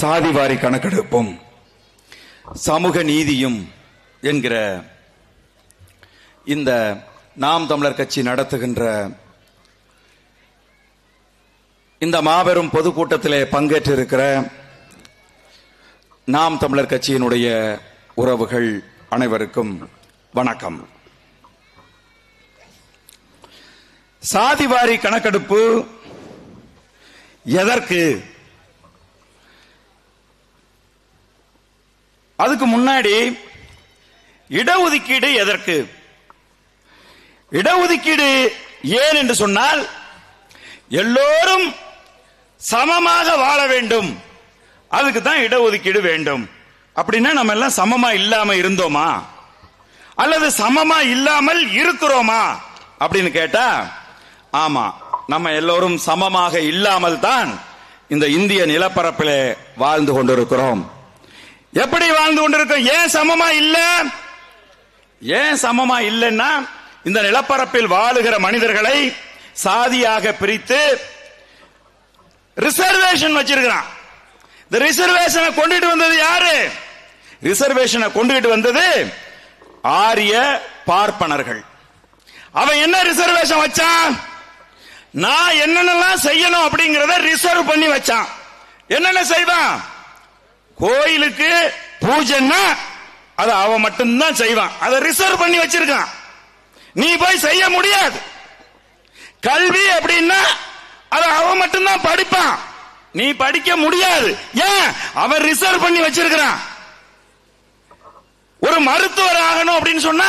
சாதிவாரி கணக்கெடுப்பும் சமூக நீதியும் என்கிற இந்த நாம் தமிழர் கட்சி நடத்துகின்ற இந்த மாபெரும் பொதுக்கூட்டத்திலே பங்கேற்றிருக்கிற நாம் தமிழர் கட்சியினுடைய உறவுகள் அனைவருக்கும் வணக்கம். சாதிவாரி கணக்கெடுப்பு எதற்கு? அதுக்கு முன்னாடி இடஒதுக்கீடு எதற்கு? இடஒதுக்கீடு ஏன் என்று சொன்னால் எல்லோரும் சமமாக வாழ வேண்டும். அதுக்கு தான் இடஒதுக்கீடு வேண்டும். அப்படின்னா நம்ம எல்லாம் சமமா இல்லாம இருந்தோமா? அல்லது சமமா இல்லாமல் இருக்கிறோமா? அப்படின்னு கேட்டா ஆமா நம்ம எல்லோரும் சமமாக இல்லாமல் தான் இந்த இந்திய நிலப்பரப்பில் வாழ்ந்து கொண்டிருக்கிறோம். எப்படி வாழ்ந்து கொண்டிருக்கோம்? ஏன் சமமா இல்ல? ஏன் சமமா இல்லைன்னா இந்த நிலப்பரப்பில் வாழுகிற மனிதர்களை சாதியாக பிரித்து ரிசர்வேஷன் வச்சிருக்கிறான். இந்த ரிசர்வேஷனை கொண்டுட்டு வந்தது யாரு? ரிசர்வேஷனை கொண்டுகிட்டு வந்தது ஆரிய பார்ப்பனர்கள். அவன் என்ன ரிசர்வேஷன் வச்சான்? நான் என்னென்னலாம் செய்யணும் அப்படிங்கறத ரிசர்வ் பண்ணி வச்சான். என்னென்ன செய்வான்? கோயிலுக்கு பூஜைன்னா அது அவன் மட்டும்தான் செய்வான். அதை ரிசர்வ் பண்ணி வச்சிருக்கான். நீ போய் செய்ய முடியாது. கல்வி அப்படின்னா அது அவன் மட்டும்தான் படிப்பான். நீ படிக்க முடியாது. ஏன்? அவன் ரிசர்வ் பண்ணி வச்சிருக்கிறான். ஒரு மருத்துவர் ஆகணும் அப்படின்னு சொன்னா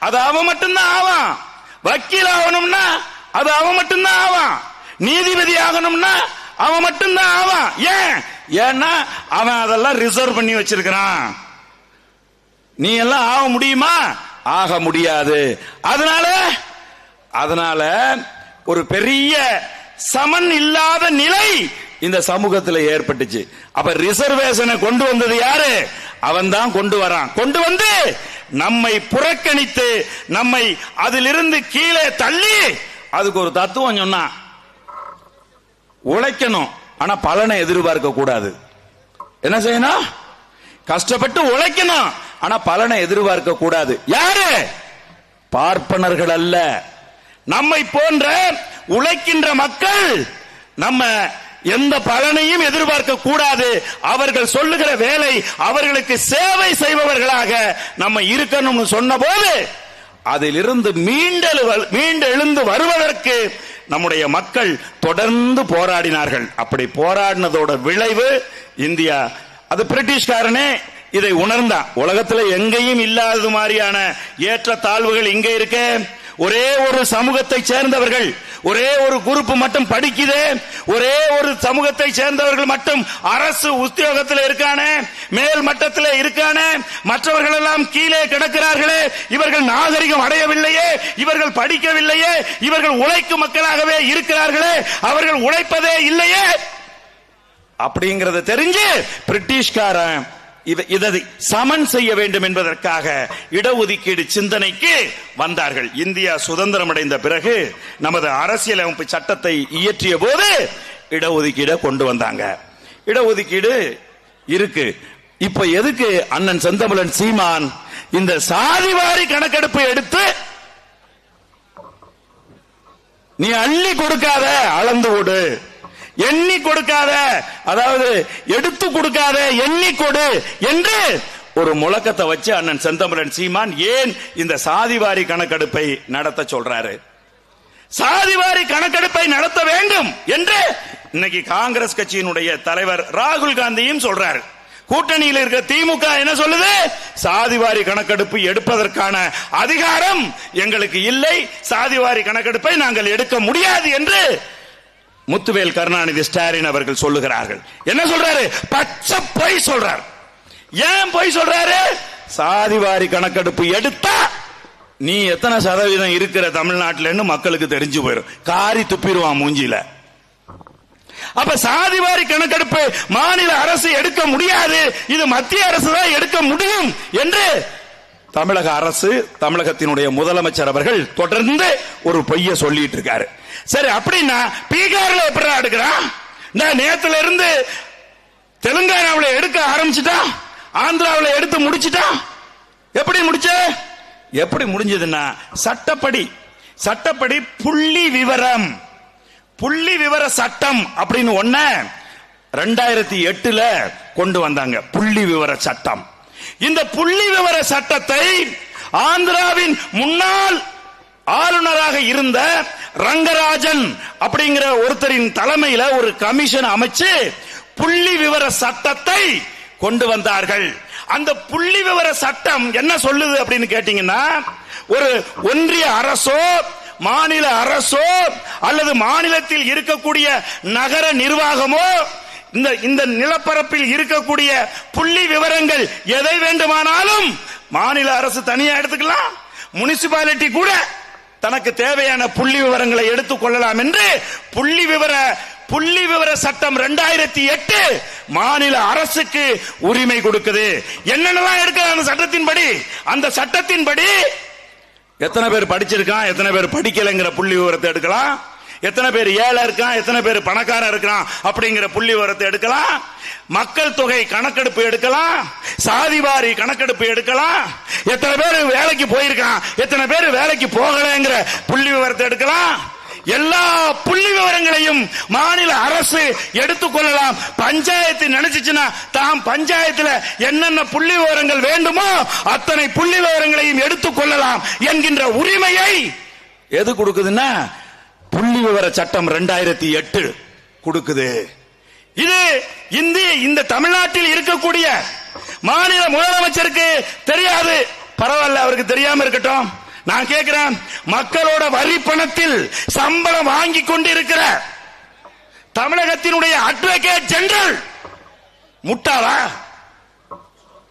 அது அவன் மட்டும்தான் ஆவான். வக்கீல் ஆகணும்னா அது அவன் மட்டும்தான் ஆவான். நீதிபதி ஆகணும்னா அவன் மட்டும்தான் ஆவான். ஏன்? ஏன்னா அவன் அதெல்லாம் ரிசர்வ் பண்ணி வச்சிருக்கிறான். நீ எல்லாம் ஆக முடியுமா? ஆக முடியாது. அதனால அதனால ஒரு பெரிய சமன் இல்லாத நிலை இந்த சமூகத்தில் ஏற்பட்டுச்சு. அப்ப ரிசர்வேஷனை கொண்டு வந்தது யாரு? அவன் தான் கொண்டு வரான். கொண்டு வந்து நம்மை புறக்கணித்து நம்மை அதிலிருந்து கீழே தள்ளி அதுக்கு ஒரு தத்துவம் சொன்னான். உழைக்கணும். ஆனா பலனை எதிர்பார்க்க கூடாது. என்ன செய்யணும்? கஷ்டப்பட்டு உழைக்கணும். ஆனா பலனை எதிர்பார்க்க கூடாது. யாரு? பார்ப்பனர்கள் அல்ல. நம்மை போன்ற உழைக்கின்ற மக்கள் நம்ம எந்த பலனையும் எதிர்பார்க்க கூடாது. அவர்கள் சொல்லுகிற வேலை அவர்களுக்கு சேவை செய்பவர்களாக நம்ம இருக்கணும்னு சொன்ன போது அதிலிருந்து மீண்டெழு மீண்டெழுந்து வருவதற்கு நம்முடைய மக்கள் தொடர்ந்து போராடினார்கள். அப்படி போராடினதோட விளைவு இந்தியா. அது பிரிட்டிஷ்காரனே இதை உணர்ந்தான். உலகத்துல எங்கேயும் இல்லாதது மாதிரியான ஏற்ற தாழ்வுகள் இங்கே இருக்க. ஒரே ஒரு சமூகத்தை சேர்ந்தவர்கள் ஒரே ஒரு குரூப் மட்டும் படிக்குது ஒரே ஒரு சமூகத்தை சேர்ந்தவர்கள் மட்டும் அரசு உத்தியோகத்தில் இருக்கானே மேல் மட்டத்தில் இருக்கானே மற்றவர்கள் எல்லாம் கீழே கிடக்கிறார்களே இவர்கள் நாகரிகம் அடையவில்லையே இவர்கள் படிக்கவில்லையே இவர்கள் உழைக்கும் மக்களாகவே இருக்கிறார்களே அவர்கள் உழைப்பதே இல்லையே. அப்படிங்கறத தெரிஞ்சு பிரிட்டிஷ்காரன் இத- இதை சமன் செய்ய வேண்டும் என்பதற்காக இடஒதுக்கீடு சிந்தனைக்கு வந்தார்கள். இந்தியா சுதந்திரம் அடைந்த பிறகு நமது அரசியலமைப்பு சட்டத்தை இயற்றிய போது இடஒதுக்கீடை கொண்டு வந்தாங்க. இடஒதுக்கீடு இருக்கு. இப்ப எதுக்கு அண்ணன் செந்தமிழன் சீமான் இந்த சாதிவாரி கணக்கெடுப்பு எடுத்து நீ அள்ளி கொடுக்காத அளந்து விடு. எண்ணி கொடுக்காத அதாவது எடுத்து கொடுக்காத எண்ணி கொடு என்று ஒரு முழக்கத்தை வச்சு அண்ணன் செந்தமிழன் சீமான் ஏன் இந்த சாதிவாரி கணக்கெடுப்பை நடத்த சொல்றாரு? சாதிவாரி கணக்கெடுப்பை நடத்த வேண்டும் என்று இன்னைக்கு காங்கிரஸ் கட்சியினுடைய தலைவர் ராகுல் காந்தியும் சொல்றாரு. கூட்டணியில் இருக்க திமுக என்ன சொல்லுது? சாதிவாரி கணக்கெடுப்பு எடுப்பதற்கான அதிகாரம் எங்களுக்கு இல்லை. சாதிவாரி கணக்கெடுப்பை நாங்கள் எடுக்க முடியாது என்று முத்துவேல் கருணாநிதி ஸ்டாலின் அவர்கள் சொல்லுகிறார்கள். என்ன சொல்றாரு? பச்சை பொய் சொல்றார். ஏன் பொய் சொல்றாரு? சாதிவாரி கணக்கெடுப்பு எடுத்தா நீ எத்தனை சதவீதம் இருக்கிற தமிழ்நாட்டிலன்னு மக்களுக்கு தெரிஞ்சு போயிடும் காரி துப்பிடுவான் மூஞ்சில அப்ப சாதிவாரி கணக்கெடுப்பு மாநில அரசு எடுக்க முடியாது. இது மத்திய அரசு தான் எடுக்க முடியும் என்று தமிழக அரசு தமிழகத்தினுடைய முதலமைச்சர் அவர்கள் தொடர்ந்து ஒரு பொய்ய சொல்லிட்டு இருக்காரு. சரி அப்படின்னா பீகார்ல எப்படி எடுக்கிறான்? நான் நேத்துல இருந்து தெலுங்கானாவில் எடுக்க ஆரம்பிச்சிட்டான். ஆந்திராவில் எடுத்து முடிச்சிட்டான். எப்படி முடிச்ச? எப்படி முடிஞ்சதுன்னா சட்டப்படி சட்டப்படி புள்ளி விவரம் புள்ளி விவர சட்டம் அப்படின்னு ஒன்ன ரெண்டாயிரத்தி எட்டுல கொண்டு வந்தாங்க புள்ளி விவர சட்டம். இந்த புள்ளி விவர சட்டத்தை ஆந்திராவின் முன்னாள் ஆளுநராக இருந்த ரங்கராஜன் அப்படிங்கிற ஒருத்தரின் தலைமையில ஒரு கமிஷன் அமைச்சு புள்ளி விவர சட்டத்தை கொண்டு வந்தார்கள். அந்த புள்ளி விவர சட்டம் என்ன சொல்லுது அப்படின்னு கேட்டீங்கன்னா ஒரு ஒன்றிய அரசோ மாநில அரசோ அல்லது மாநிலத்தில் இருக்கக்கூடிய நகர நிர்வாகமோ இந்த இந்த நிலப்பரப்பில் இருக்கக்கூடிய புள்ளி விவரங்கள் எதை வேண்டுமானாலும் மாநில அரசு தனியா எடுத்துக்கலாம். முனிசிபாலிட்டி கூட தனக்கு தேவையான புள்ளி விவரங்களை எடுத்துக் கொள்ளலாம் என்று புள்ளி விவர புள்ளி விவர சட்டம் ரெண்டாயிரத்தி எட்டு மாநில அரசுக்கு உரிமை கொடுக்குது. என்னென்னலாம் எடுக்கலாம் அந்த சட்டத்தின்படி? அந்த சட்டத்தின்படி எத்தனை பேர் படிச்சிருக்கான் எத்தனை பேர் படிக்கலைங்கிற புள்ளி விவரத்தை எடுக்கலாம். எத்தனை பேர் ஏழை இருக்கான் எத்தனை பேர் பணக்காரன் இருக்கிறான் அப்படிங்கிற புள்ளி விவரத்தை எடுக்கலாம். மக்கள் தொகை கணக்கெடுப்பு எடுக்கலாம். சாதிவாரி கணக்கெடுப்பு எடுக்கலாம். எத்தனை பேர் வேலைக்கு போயிருக்கான் எத்தனை பேர் வேலைக்கு போகலங்கிற புள்ளி விவரத்தை எடுக்கலாம். எல்லா புள்ளி விவரங்களையும் மாநில அரசு எடுத்துக்கொள்ளலாம் பஞ்சாயத்து நினைச்சிச்சுன்னா தாம் பஞ்சாயத்துல என்னென்ன புள்ளி விவரங்கள் வேண்டுமோ அத்தனை புள்ளி விவரங்களையும் எடுத்துக்கொள்ளலாம் என்கின்ற உரிமையை எது கொடுக்குதுன்னா புள்ளி விவர சட்டம் ரெண்டாயிரத்தி எட்டு கொடுக்குது. இது இந்திய இந்த தமிழ்நாட்டில் இருக்கக்கூடிய மாநில முதலமைச்சருக்கு தெரியாது. பரவாயில்ல அவருக்கு தெரியாம இருக்கட்டும். நான் கேட்கிறேன் மக்களோட வரி பணத்தில் சம்பளம் வாங்கி கொண்டு இருக்கிற தமிழகத்தினுடைய அட்வொகேட் ஜெனரல் முட்டாளா?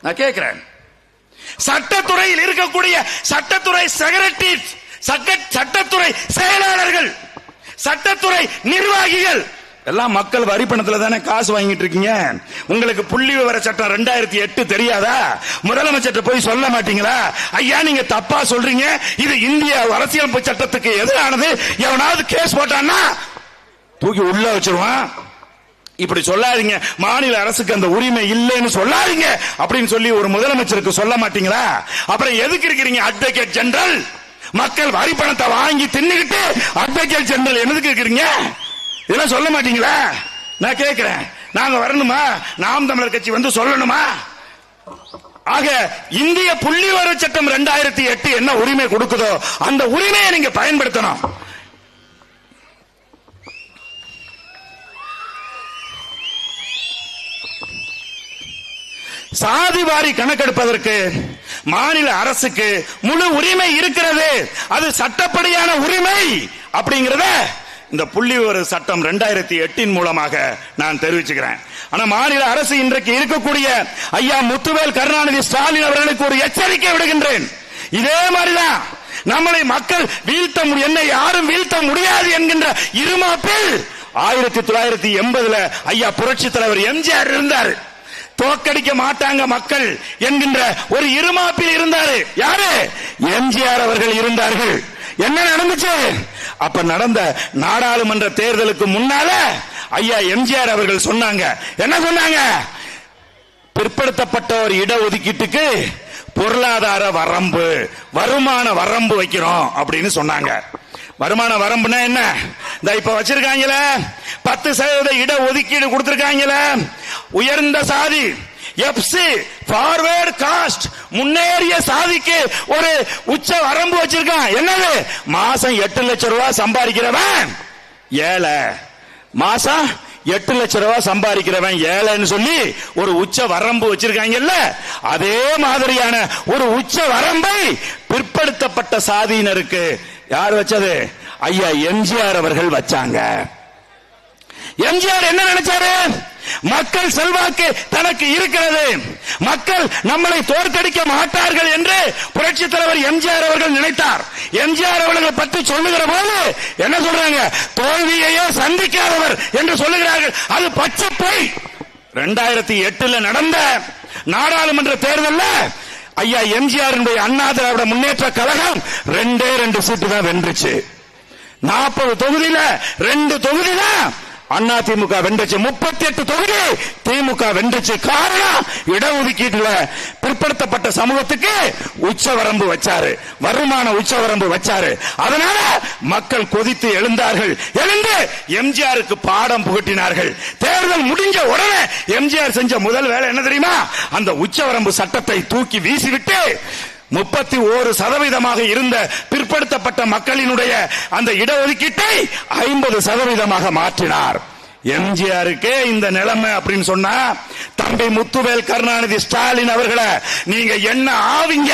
நான் கேட்கிறேன் சட்டத்துறையில் இருக்கக்கூடிய சட்டத்துறை செக்ரட்டரி சட்டத்துறை செயலாளர்கள் சட்டத்துறை நிர்வாகிகள். எல்லாம் மக்கள் வரி பணத்துல தானே காசு வாங்கிட்டு இருக்கீங்க? உங்களுக்கு புள்ளி விவர சட்டம் ரெண்டாயிரத்தி எட்டு தெரியாதா? முதலமைச்சர் போய் சொல்ல மாட்டீங்களா? ஐயா நீங்க தப்பா சொல்றீங்க. இது இந்திய அரசியல் சட்டத்துக்கு எதிரானது. எவனாவது கேஸ் போட்டான்னா தூக்கி உள்ள வச்சிருவான். இப்படி சொல்லாதீங்க. மாநில அரசுக்கு அந்த உரிமை இல்லைன்னு சொல்லாதீங்க. அப்படின்னு சொல்லி ஒரு முதலமைச்சருக்கு சொல்ல மாட்டீங்களா? அப்புறம் எதுக்கு இருக்கிறீங்க அட்வொகேட் ஜெனரல் மக்கள் வரி பணத்தை வாங்கி தின்னுகிட்டு அட்வொகேட் ஜெனரல் என்னதுக்கு இருக்கிறீங்க? இதெல்லாம் சொல்ல மாட்டீங்களா? நான் கேட்கிறேன். நாங்க வரணுமா? நாம் தமிழர் கட்சி வந்து சொல்லணுமா? ஆக இந்திய புள்ளிவர சட்டம் ரெண்டாயிரத்தி எட்டு என்ன உரிமை கொடுக்குதோ அந்த உரிமையை நீங்க பயன்படுத்தணும். சாதி வாரி கணக்கெடுப்பதற்கு மாநில அரசுக்கு முழு உரிமை இருக்கிறது. அது சட்டப்படியான உரிமை அப்படிங்கறத இந்த புள்ளி ஒரு சட்டம் ரெண்டாயிரத்தி எட்டின் மூலமாக நான் தெரிவிச்சுக்கிறேன். ஆனா மாநில அரசு இன்றைக்கு இருக்கக்கூடிய ஐயா முத்துவேல் கருணாநிதி ஸ்டாலின் அவர்களுக்கு ஒரு எச்சரிக்கை விடுகின்றேன். இதே மாதிரிதான் நம்மளை மக்கள் வீழ்த்த என்னை யாரும் வீழ்த்த முடியாது என்கின்ற இருமாப்பில் ஆயிரத்தி தொள்ளாயிரத்தி எண்பதுல ஐயா புரட்சி தலைவர் எம்ஜிஆர் இருந்தார். தோக்கடிக்க மாட்டாங்க மக்கள் என்கின்ற ஒரு இருமாப்பில் இருந்தாரு. யாரு? எம்ஜிஆர் அவர்கள் இருந்தார்கள். என்ன நடந்துச்சு? அப்ப நடந்த நாடாளுமன்ற தேர்தலுக்கு முன்னால ஐயா எம்ஜிஆர் அவர்கள் சொன்னாங்க. என்ன சொன்னாங்க? பிற்படுத்தப்பட்டோர் இடஒதுக்கீட்டுக்கு பொருளாதார வரம்பு வருமான வரம்பு வைக்கிறோம் அப்படின்னு சொன்னாங்க. வருமான வரம்புனா என்ன? இந்த இப்ப வச்சிருக்காங்கள பத்து சதவீத இட ஒதுக்கீடு கொடுத்திருக்காங்கள உயர்ந்த சாதி எப்சி ஃபார்வேர்ட் காஸ்ட் முன்னேறிய சாதிக்கு ஒரு உச்ச வரம்பு வச்சிருக்கான். என்னது? மாசம் எட்டு லட்சம் ரூபாய் சம்பாதிக்கிறவன். ஏழை. மாசம் எட்டு லட்சம் ரூபாய் சம்பாதிக்கிறவன் ஏழைன்னு சொல்லி ஒரு உச்ச வரம்பு வச்சிருக்காங்கல்ல? அதே மாதிரியான ஒரு உச்ச வரம்பை பிற்படுத்தப்பட்ட சாதியினருக்கு யார் வச்சது? ஐயா எம்ஜிஆர் அவர்கள் வச்சாங்க. எம்ஜிஆர் என்ன நினைச்சாரு? மக்கள் செல்வாக்கு தனக்கு இருக்கிறது. மக்கள் நம்மளை தோற்கடிக்க மாட்டார்கள் என்று புரட்சி தலைவர் எம்ஜிஆர் அவர்கள் நினைத்தார். எம்ஜிஆர் அவர்களை பற்றி சொல்லுகிற போது என்ன சொல்றாங்க? தோல்வியையோ சந்திக்காதவர் என்று சொல்லுகிறார்கள். அது பச்சை பொய். ரெண்டாயிரத்தி எட்டுல நடந்த நாடாளுமன்ற தேர்தலில் ஐயா எம்ஜிஆர் அண்ணா திராவிட முன்னேற்ற கழகம் ரெண்டே ரெண்டு சீட்டு தான் வென்றுச்சு. நாற்பது தொகுதியில ரெண்டு தொகுதி தான் அண்ணா திமுக வென்றச்சு முப்பத்தி எட்டு தொகுதி. திமுக வென்றச்சு காரணம் இடஒதுக்கீட்டுல பிற்படுத்தப்பட்ட சமூகத்துக்கு உச்சவரம்பு வச்சாரு. வருமான உச்சவரம்பு வச்சாரு. அதனால மக்கள் கொதித்து எழுந்தார்கள். எழுந்து எம்ஜிஆருக்கு பாடம் புகட்டினார்கள். தேர்தல் முடிஞ்ச உடனே எம்ஜிஆர் செஞ்ச முதல் வேலை என்ன தெரியுமா? அந்த உச்சவரம்பு சட்டத்தை தூக்கி வீசிவிட்டு முப்பத்தி ஓரு சதவீதமாக இருந்த பிற்படுத்தப்பட்ட மக்களினுடைய அந்த இடஒதுக்கீட்டை ஐம்பது சதவீதமாக மாற்றினார். எம்ஜிஆருக்கே இந்த நிலைமை அப்படின்னு சொன்னா தம்பி முத்துவேல் கருணாநிதி ஸ்டாலின் அவர்களை நீங்க என்ன ஆவீங்க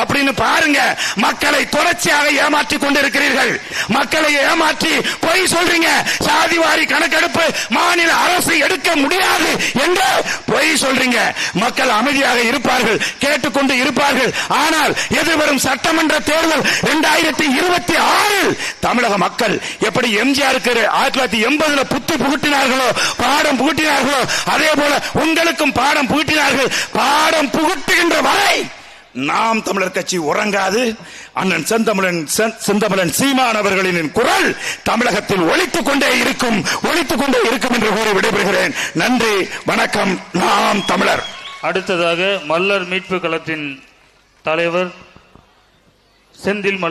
அப்படின்னு பாருங்க. மக்களை தொடர்ச்சியாக ஏமாற்றி கொண்டிருக்கிறீர்கள். மக்களை ஏமாற்றி பொய் சொல்றீங்க. சாதிவாரி கணக்கெடுப்பு மாநில அரசு எடுக்க முடியாது என்று பொய் சொல்றீங்க. மக்கள் அமைதியாக இருப்பார்கள் கேட்டுக்கொண்டு இருப்பார்கள். ஆனால் எதிர்வரும் சட்டமன்ற தேர்தல் இரண்டாயிரத்தி இருபத்தி ஆறில் தமிழக மக்கள் எப்படி எம்ஜிஆருக்கு ஆயிரத்தி தொள்ளாயிரத்தி எண்பதுல புத்து புகுட்டினார்களோ பாடம் புகுட்டினார்களோ அதே போல உங்களுக்கும் பாடம் புகுட்டினார்கள். பாடம் புகுட்டுகின்ற வரை நாம் தமிழர் கட்சி உறங்காது. அண்ணன் செந்தமிழன் செந்தமிழன் சீமான் அவர்களின் குரல் தமிழகத்தில் ஒழித்துக் கொண்டே இருக்கும் ஒழித்துக் கொண்டே இருக்கும் என்று கூறி விடைபெறுகிறேன். நன்றி வணக்கம். நாம் தமிழர். அடுத்ததாக மல்லர் மீட்பு களத்தின் தலைவர் செந்தில் மல்ல